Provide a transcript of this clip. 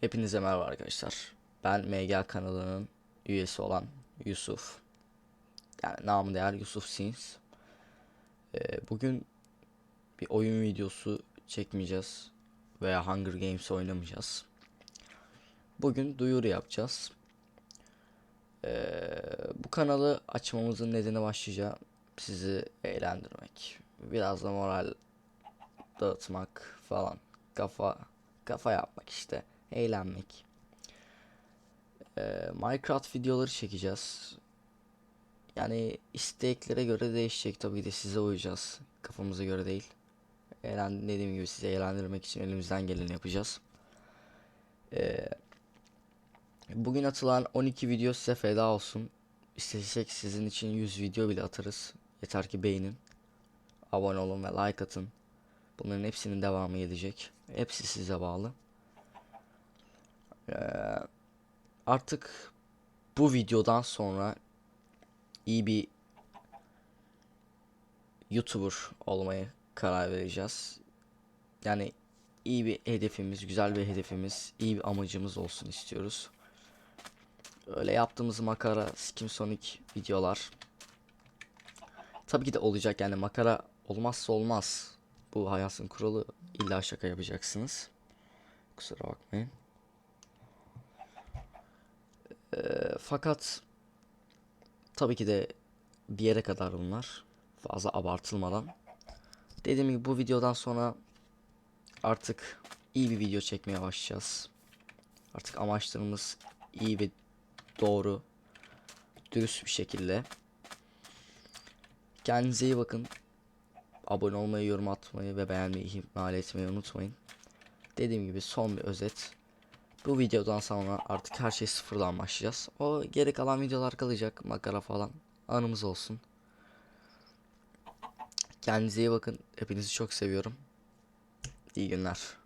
Hepinize merhaba arkadaşlar. Ben MG kanalının üyesi olan Yusuf. Yani namı değer Yusuf Sins. Ee, bugün bir oyun videosu çekmeyeceğiz. Veya Hunger Games oynamayacağız. Bugün duyuru yapacağız. Ee, bu kanalı açmamızın nedeni başlıca sizi eğlendirmek. Biraz da moral dağıtmak falan. Kafa kafa yapmak işte. Eğlenmek. Ee, Minecraft videoları çekeceğiz. Yani isteklere göre değişecek tabii de size uyacağız. Kafamıza göre değil. Eğlen, dediğim gibi sizi eğlendirmek için elimizden geleni yapacağız. Ee, bugün atılan 12 video size feda olsun. İstesek sizin için 100 video bile atarız. Yeter ki beğenin. Abone olun ve like atın. Bunların hepsinin devamı gelecek. Hepsi size bağlı. Ee, artık bu videodan sonra iyi bir YouTuber olmaya karar vereceğiz. Yani iyi bir hedefimiz, güzel bir hedefimiz, iyi bir amacımız olsun istiyoruz. Öyle yaptığımız makara, Skim Sonic videolar tabii ki de olacak yani makara olmazsa olmaz. Bu hayatın kuralı illa şaka yapacaksınız. Kusura bakmayın. Ee, fakat tabii ki de bir yere kadar bunlar. Fazla abartılmadan. Dediğim gibi bu videodan sonra artık iyi bir video çekmeye başlayacağız. Artık amaçlarımız iyi ve doğru, dürüst bir şekilde. Kendinize iyi bakın. Abone olmayı, yorum atmayı ve beğenmeyi ihmal etmeyi unutmayın. Dediğim gibi son bir özet. Bu videodan sonra artık her şey sıfırdan başlayacağız. O geri kalan videolar kalacak. Makara falan. Anımız olsun. Kendinize iyi bakın. Hepinizi çok seviyorum. İyi günler.